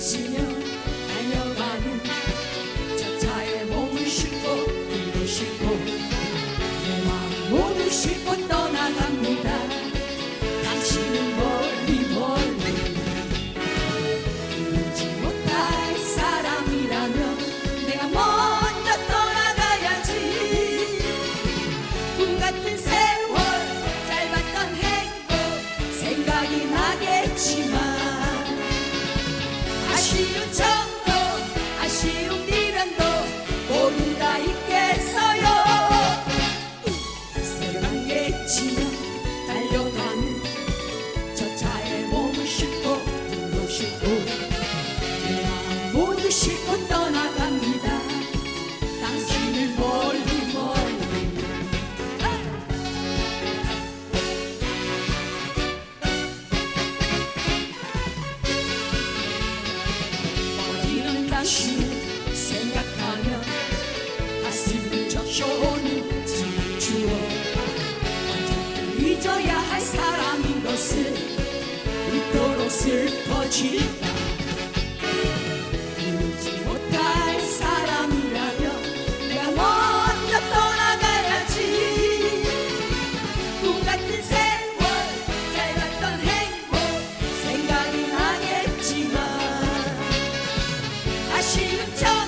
Senhor. 생각하면 가슴이 적셔오는 질주어 언제 잊어야 할 사람인 것을 이토록 슬퍼지다 Joe.